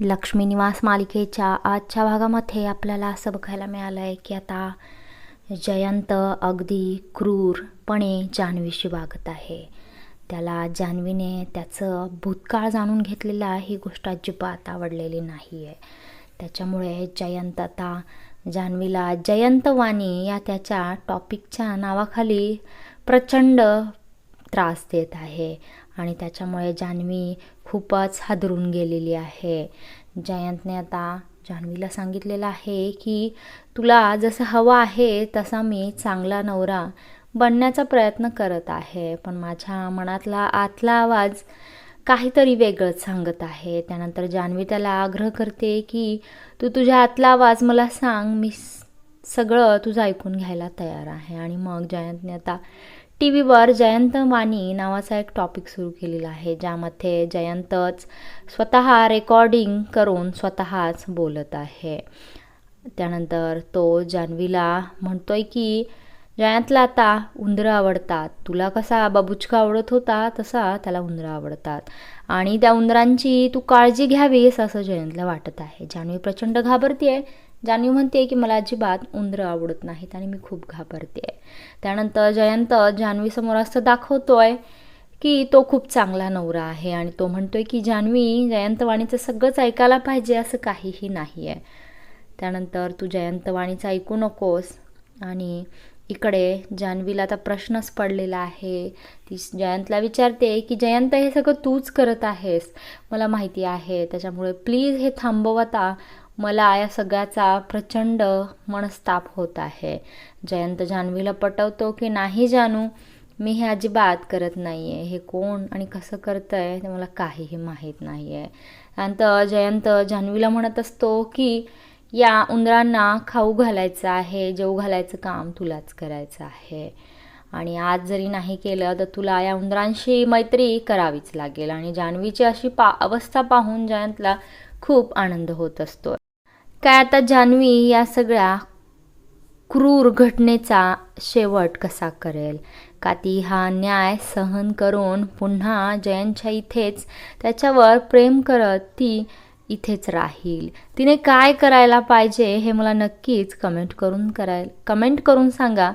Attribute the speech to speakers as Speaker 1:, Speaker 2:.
Speaker 1: लक्ष्मी निवास मालिकेच्या आजच्या भागामध्ये आपल्याला असं बघायला मिळालं आहे की आता जयंत अगदी क्रूरपणे जान्हवीशी वागत आहे. त्याला जान्हवीने त्याचं भूतकाळ जाणून घेतलेला ही गोष्ट अजिबात आवडलेली नाही आहे त्याच्यामुळे जयंत आता जान्हवीला जयंतवाणी या त्याच्या टॉपिकच्या नावाखाली प्रचंड त्रास देत आहे. आणि त्याच्यामुळे जान्हवी खूपच हादरून गेलेली आहे. जयंतने आता जान्हवीला सांगितलेलं आहे की तुला जसं हवं आहे तसा मी चांगला नवरा बनण्याचा प्रयत्न करत आहे. पण माझ्या मनातला आतला आवाज काहीतरी वेगळंच सांगत आहे. त्यानंतर जान्हवी त्याला आग्रह करते की तू तुझ्या आतला आवाज मला सांग. मी सगळं तुझं ऐकून घ्यायला तयार आहे. आणि मग जयंतने आता टी व्हीवर जयंत वाणी नावाचा एक टॉपिक सुरू केलेला आहे ज्यामध्ये जयंतच स्वतः रेकॉर्डिंग करून स्वतःच बोलत आहे. त्यानंतर तो जान्हवीला म्हणतोय की जयंतला आता उंदरं आवडतात. तुला कसा बाबुचका आवडत होता तसा त्याला उंदरं आवडतात. आणि त्या उंदरांची तू काळजी घ्यावीस असं जयंतला वाटत आहे. जान्हवी प्रचंड घाबरते जान्हवी म्हणते की मला अजिबात उंदरं आवडत नाहीत आणि मी खूप घाबरते. त्यानंतर जयंत जान्हवीसमोर असं दाखवतोय की तो खूप चांगला नवरा आहे. आणि तो म्हणतोय की जान्हवी जयंतवाणीचं सगळंच ऐकायला पाहिजे असं काहीही नाही आहे त्यानंतर तू जयंतवाणीचं ऐकू नकोस. आणि इकडे जान्हवीला आता प्रश्नच पडलेला आहे. ती जयंतला विचारते की जयंत हे सगळं तूच करत आहेस? मला माहिती आहे. त्याच्यामुळे प्लीज हे थांबव आता. मला या सगळ्याचा प्रचंड मनस्ताप होत आहे. जयंत जान्हवीला पटवतो की नाही जानू? मी हे अजिबात करत नाही आहे हे कोण आणि कसं करतं आहे ते मला काहीही माहीत नाही आहे त्यानंतर जयंत जान्हवीला म्हणत असतो की या उंदरांना खाऊ घालायचं आहे जेऊ घालायचं काम तुलाच करायचं आहे. आणि आज जरी नाही केलं तर तुला या उंदरांशी मैत्री करावीच लागेल. आणि जान्हवीची अशी पा अवस्था पाहून जयंतला खूप आनंद होत असतो. काय आता जान्हवी या सगळ्या क्रूर घटनेचा शेवट कसा करेल? का ती हा न्याय सहन करून पुन्हा जयंतच्या इथेच त्याच्यावर प्रेम करत ती इथेच राहील? तिने काय करायला पाहिजे हे मला नक्कीच कमेंट करून करायला कमेंट करून सांगा.